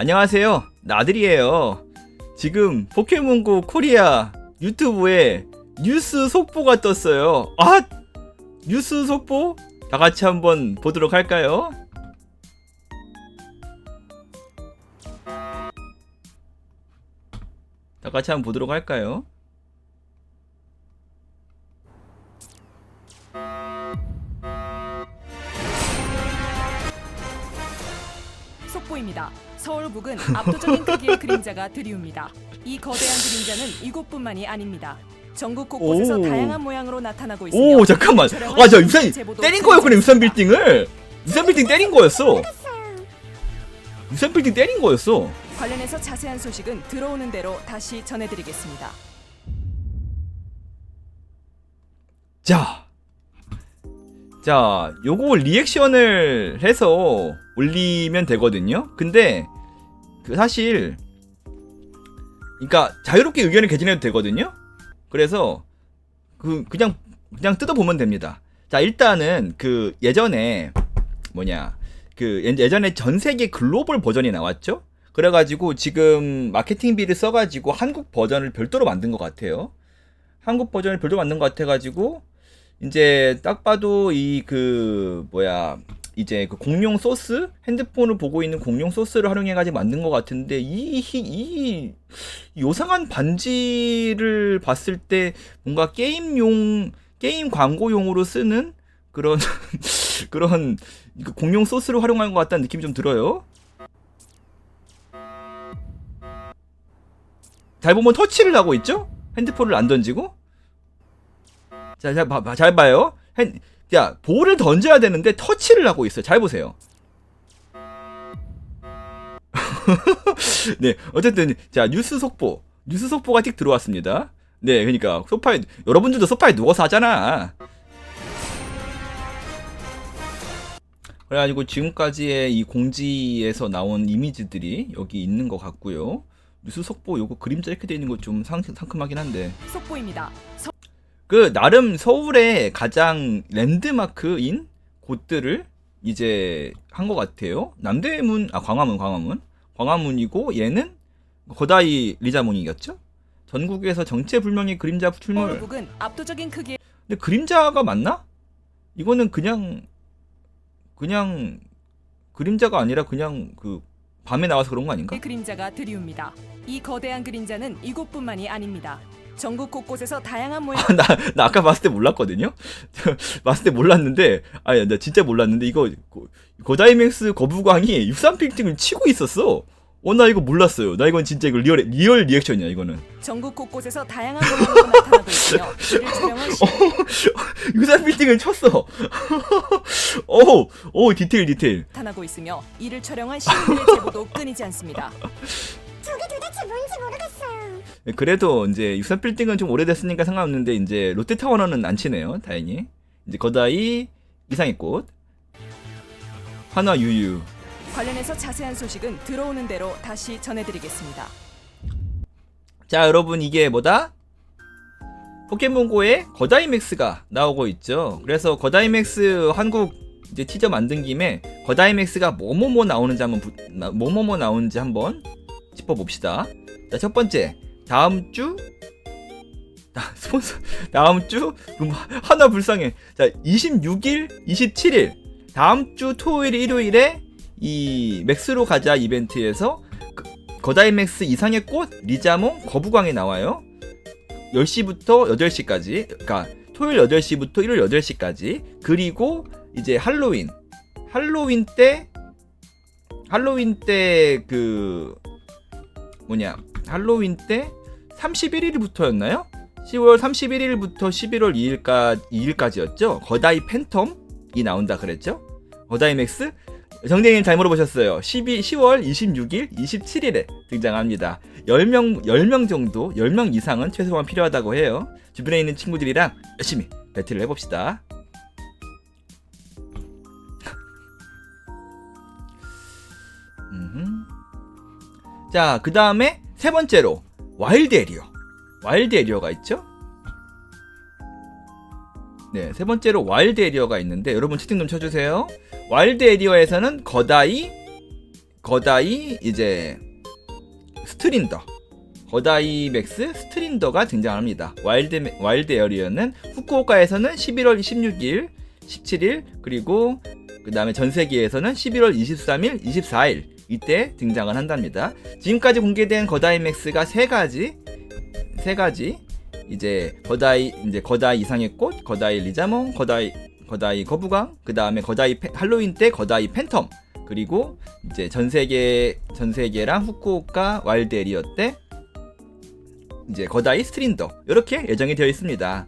안녕하세요. 나들이에요. 지금 포켓몬고 코리아 유튜브에 뉴스 속보가 떴어요. 아! 뉴스 속보? 다 같이 한번 보도록 할까요? 다 같이 한번 보도록 할까요? 속보입니다. 서울 북은 압도적인 크기의 그림자가 들이웁니다. 이 거대한 그림자는 이곳뿐만이 아닙니다. 전국 곳곳에서 오. 다양한 모양으로 나타나고 있으며 오 잠깐만 아 저 유산 때린 거였구나 유산 빌딩을 유산 빌딩 때린 거였어 유산 빌딩 때린 거였어 관련해서 자세한 소식은 들어오는 대로 다시 전해드리겠습니다. 자, 자, 요거 리액션을 해서 올리면 되거든요. 근데 그 사실, 그러니까 자유롭게 의견을 개진해도 되거든요. 그래서 그 그냥 그냥 뜯어 보면 됩니다. 자, 일단은 그 예전에 뭐냐 그 예- 예전에 전 세계 글로벌 버전이 나왔죠. 그래가지고 지금 마케팅 비를 써가지고 한국 버전을 별도로 만든 것 같아요. 한국 버전을 별도로 만든 것 같아가지고 이제 딱 봐도 이 그 뭐야 이제 그 공룡 소스 핸드폰을 보고 있는 공룡 소스를 활용해 가지고 만든 것 같은데 이, 이, 이 요상한 반지를 봤을 때 뭔가 게임용 게임 광고용으로 쓰는 그런 그런 그 공룡 소스를 활용한 것 같다는 느낌이 좀 들어요. 잘 보면 터치를 하고 있죠? 핸드폰을 안 던지고. 자, 자, 봐, 봐, 잘 봐요. 핸, 야, 볼을 던져야 되는데 터치를 하고 있어요. 잘 보세요. 네, 어쨌든 자 뉴스 속보, 뉴스 속보가 틱 들어왔습니다. 네, 그러니까 소파에 여러분들도 소파에 누워서 하잖아. 그래가지고 지금까지의 이 공지에서 나온 이미지들이 여기 있는 것 같고요. 뉴스 속보 요거 그림자 이렇게 돼 있는 거 좀 상큼하긴 한데. 속보입니다. 서, 그 나름 서울의 가장 랜드마크인 곳들을 이제 한 것 같아요. 남대문 아 광화문 광화문 광화문이고 얘는 거다이 리자몽이겠죠? 전국에서 정체불명의 그림자 출몰. 근데 그림자가 맞나? 이거는 그냥 그냥 그림자가 아니라 그냥 그 밤에 나와서 그런 거 아닌가? 그림자가 들이웁니다. 이 거대한 그림자는 이곳뿐만이 아닙니다. 전국 곳곳에서 다양한 모양 나, 나 아까 봤을 때 몰랐거든요? 봤을 때 몰랐는데, 아니, 나 진짜 몰랐는데, 이거, 고- 고다이맥스 거부광이 63빌딩을 치고 있었어. 어, 나 이거 몰랐어요. 나 이건 진짜 이거 리얼, 리얼 리액션이야, 이거는. 전국 곳곳에서 다양한 모양으로 나타나고 있으며 이를 촬영한 시 63빌딩을 쳤어. 오, 오, 디테일, 디테일. 나타나고 있으며 이를 촬영한 시민들의 제보도 끊이지 않습니다. 저게 도대체 뭔지 모르겠어요. 그래도 이제 63빌딩은 좀 오래됐으니까 상관없는데, 이제 롯데타워는 안 치네요, 다행히. 이제 거다이 이상의 꽃. 한화 유유. 관련해서 자세한 소식은 들어오는 대로 다시 전해드리겠습니다. 자, 여러분 이게 뭐다? 포켓몬고에 거다이맥스가 나오고 있죠. 그래서 거다이맥스 한국 이제 티저 만든 김에 거다이맥스가 뭐뭐뭐 나오는지 한번 부- 뭐뭐뭐 나오는지 한번 짚어봅시다. 자, 첫 번째 다음 주 나, 스폰서 다음 주 하나 불쌍해. 자, 26일, 27일 다음 주 토요일, 일요일에 이 맥스로 가자 이벤트에서 그- 거다이맥스 이상의 꽃 리자몽 거부광이 나와요. 10시부터 8시까지. 그러니까 토요일 8시부터 일요일 8시까지. 그리고 이제 할로윈. 할로윈 때 할로윈 때 그 뭐냐? 할로윈 때 31일부터였나요? 10월 31일부터 11월 2일까지 2일까지였죠. 거다이 팬텀이 나온다 그랬죠? 거다이 맥스 정대님 잘 물어보셨어요. 12, 10월 26일, 27일에 등장합니다. 10명, 10명 정도, 10명 이상은 최소한 필요하다고 해요. 주변에 있는 친구들이랑 열심히 배틀을 해봅시다. 자, 그 다음에 세 번째로, 와일드 에리어. 와일드 에리어가 있죠? 네, 세 번째로 와일드 에리어가 있는데, 여러분 채팅 좀 쳐주세요. 와일드 에리어에서는 거다이 거다이 이제 스트린더 거다이 맥스 스트린더가 등장합니다. 와일드 와일드 에어리어는 후쿠오카에서는 11월 16일, 17일 그리고 그 다음에 전 세계에서는 11월 23일, 24일 이때 등장을 한답니다. 지금까지 공개된 거다이 맥스가 세 가지 세 가지 이제 거다이 이제 거다이 이상의 꽃, 거다이 리자몽, 거다이 거다이 거부강, 그 다음에 거다이 페- 할로윈 때 거다이 팬텀, 그리고 이제 전 세계 전 세계랑 후쿠오카 에리어 때 이제 거다이 스트린더 이렇게 예정이 되어 있습니다.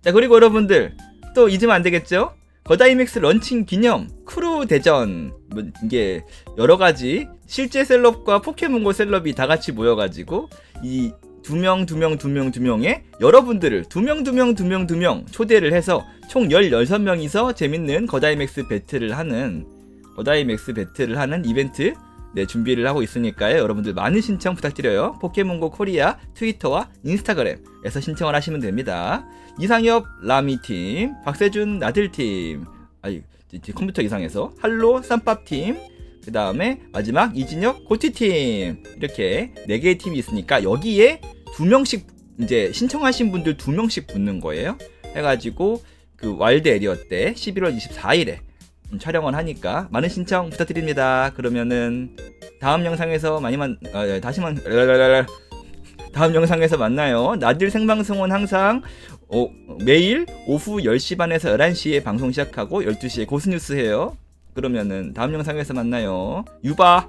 자 그리고 여러분들 또 잊으면 안 되겠죠? 거다이맥스 런칭 기념 크루 대전 뭐 이게 여러 가지 실제 셀럽과 포켓몬고 셀럽이 다 같이 모여가지고 이 두 명, 두 명, 두 명, 두 명의 여러분들을 두 명, 두 명, 두 명, 두 명 초대를 해서 총 16명이서 재밌는 거다이맥스 배틀을 하는 거다이맥스 배틀을 하는 이벤트 네, 준비를 하고 있으니까요. 여러분들 많은 신청 부탁드려요. 포켓몬고 코리아 트위터와 인스타그램에서 신청을 하시면 됩니다. 이상엽 라미팀, 박세준 나들팀, 아니 컴퓨터 이상에서 할로 쌈밥팀, 그 다음에 마지막 이진혁 고티팀 이렇게 네 개의 팀이 있으니까 여기에 두 명씩 이제 신청하신 분들 두 명씩 붙는 거예요. 해가지고 그 와일드 에리어 때 11월 24일에 촬영을 하니까 많은 신청 부탁드립니다. 그러면은 다음 영상에서 많이만 아, 예, 다시만 다음 영상에서 만나요. 나들 생방송은 항상 어, 매일 오후 10시 반에서 11시에 방송 시작하고 12시에 고스뉴스 해요. 그러면은 다음 영상에서 만나요. 유바